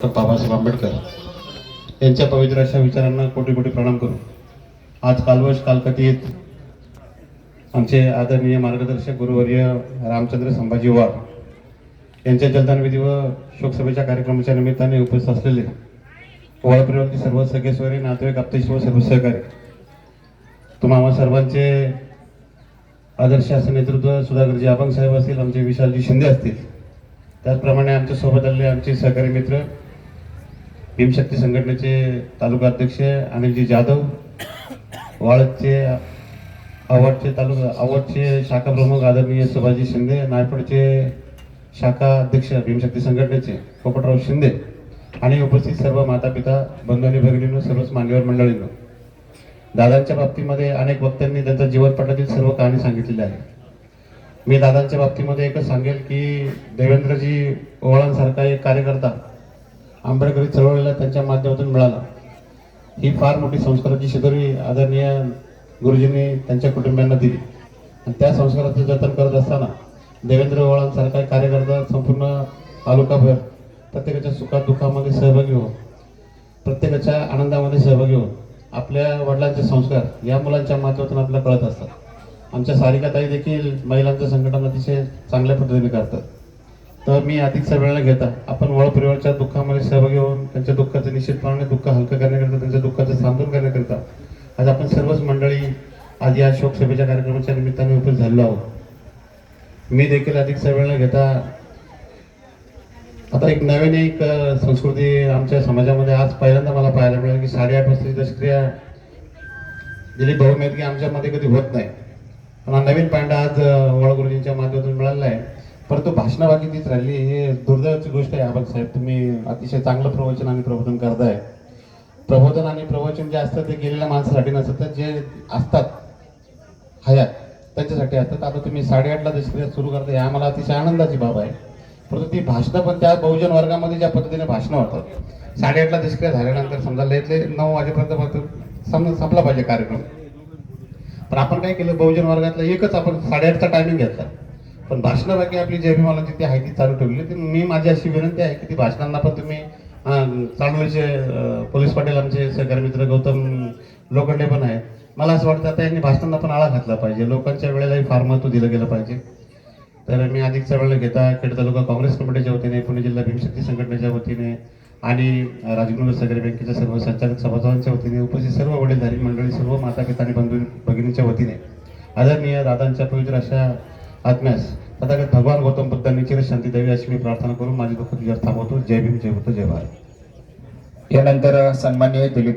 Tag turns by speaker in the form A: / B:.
A: बाबासाहेब आंबेडकर यांच्या पवित्र अशा विचारांना कोटी कोटी प्रणाम करू. आज कालवश कालकतीत आमचे आदरणीय मार्गदर्शक गुरुवर्य रामचंद्र संभाजी वाघ यांच्या जलदानविधी व शोकसभेच्या कार्यक्रमाच्या निमित्ताने उपस्थित असलेले ओवाळ सर्व सगेश्वरी नातेवाईक आपतेश व सर्व सहकारी तुम्हाला सर्वांचे आदर्श असे नेतृत्व सुधाकरजी आबांग साहेब असतील आमचे विशालजी शिंदे असतील त्याचप्रमाणे आमच्यासोबत आलेले आमचे सहकारी मित्र भीमशक्ती संघटनेचे तालुका अध्यक्ष अनिलजी जाधव वाळदचे आवडचे तालुका आवडचे शाखा प्रमुख आदरणीय सुभाषजी शिंदे नायपडचे शाखा अध्यक्ष भीमशक्ती संघटनेचे पोपटराव शिंदे आणि उपस्थित सर्व माता पिता बंधू भगिनीनं सर्वच मान्यवर मंडळींनो. दादांच्या बाबतीमध्ये अनेक वक्त्यांनी त्यांच्या जीवनपटातील सर्व कहाणी सांगितलेली आहे. मी दादांच्या बाबतीमध्ये एकच सांगेल की देवेंद्रजी ओवाळांसारखा एक कार्यकर्ता आंबेडकरी चळवळीला त्यांच्या माध्यमातून मिळाला. ही फार मोठी संस्काराची शिदोरी आदरणीय गुरुजींनी त्यांच्या कुटुंबियांना दिली. आणि त्या संस्काराचं जतन करत असताना देवेंद्र ओवाळांसारखा कार्यकर्ता संपूर्ण तालुकाभर प्रत्येकाच्या सुखात दुःखामध्ये सहभागी हो प्रत्येकाच्या आनंदामध्ये सहभागी हो आपल्या वडिलांचे संस्कार या मुलांच्या माध्यमातून आपल्याला कळत असतात. आमच्या सारिकाताई देखील महिलांचं संघटन अतिशय चांगल्या पद्धतीने करतात. तर मी अधिक वेळ घेता आपण वळपरिवारच्या दुःखामध्ये सहभागी होऊन त्यांच्या दुःखाचं निश्चितपणाने दुःख हलकं करण्याकरिता त्यांच्या दुःखाचं सांत्वन करण्याकरिता आज आपण सर्वच मंडळी आज या शोकसभेच्या कार्यक्रमाच्या निमित्ताने उपस्थित झालेलो आहोत. मी देखील अधिक वेळ घेता आता एक नवीन एक संस्कृती आमच्या समाजामध्ये आज पहिल्यांदा मला पाहायला मिळेल की साडेआठ वाजता दशक्रिया गेली बहुमेदगी की आमच्यामध्ये कधी होत नाही. पण हा नवीन पांडा आज वळगुरुजींच्या माध्यमातून मिळालेला आहे. परंतु भाषणाबाकी तीच राहिली. हे दुर्दैवाची गोष्ट आहे आपण साहेब. तुम्ही अतिशय चांगलं प्रवचन आणि प्रबोधन करताय. प्रबोधन आणि प्रवचन जे असतं ते गेलेल्या माणसासाठी नसतं तर जे असतात हयात त्यांच्यासाठी असतात. आता तुम्ही साडेआठला दशक्रिया सुरू करता हे आम्हाला अतिशय आनंदाची बाब आहे. परंतु ती भाषणं पण त्या बहुजन वर्गामध्ये ज्या पद्धतीने भाषणं होतात साडेआठला दशक्रिया झाल्यानंतर समजा लेतले नऊ वाजेपर्यंत फक्त सम संपला पाहिजे कार्यक्रम. पण आपण काय केलं बहुजन वर्गातलं एकच आपण साडेआठचा टायमिंग घेतला. पण भाषणं बाकी आपली जे अभिमानाची ती आहे ती चालू ठेवली. ती मी माझी अशी विनंती आहे की ती भाषणांना पण तुम्ही चांगलेचे पोलीस पाटील आमचे सहकारी मित्र गौतम लोखंडे पण आहेत. मला असं वाटतं आता यांनी भाषणांना पण आळा घातला पाहिजे. लोकांच्या वेळेलाही फार महत्त्व दिलं गेलं पाहिजे. तर मी अधिकचा वेळ घेता खेड तालुका काँग्रेस कमिटीच्या वतीने पुणे जिल्हा भीमशक्ती संघटनेच्या वतीने आणि राजगुरू सहकारी बँकेच्या सर्व संचालक सभासदांच्या वतीने उपस्थित सर्व वडीलधारी मंडळी सर्व माता पिता आणि बंधू भगिनीच्या वतीने आदरणीय दादांच्या पवित्र अशा आत्म्यास तथागत भगवान गौतम बुद्धांनी चिर शांती द्यावी अशी मी प्रार्थना करून माझी दुःख तुझ्यावर थांबवतो. जय भीम जय बुद्ध जय भारत.
B: यानंतर सन्माननीय दिलीप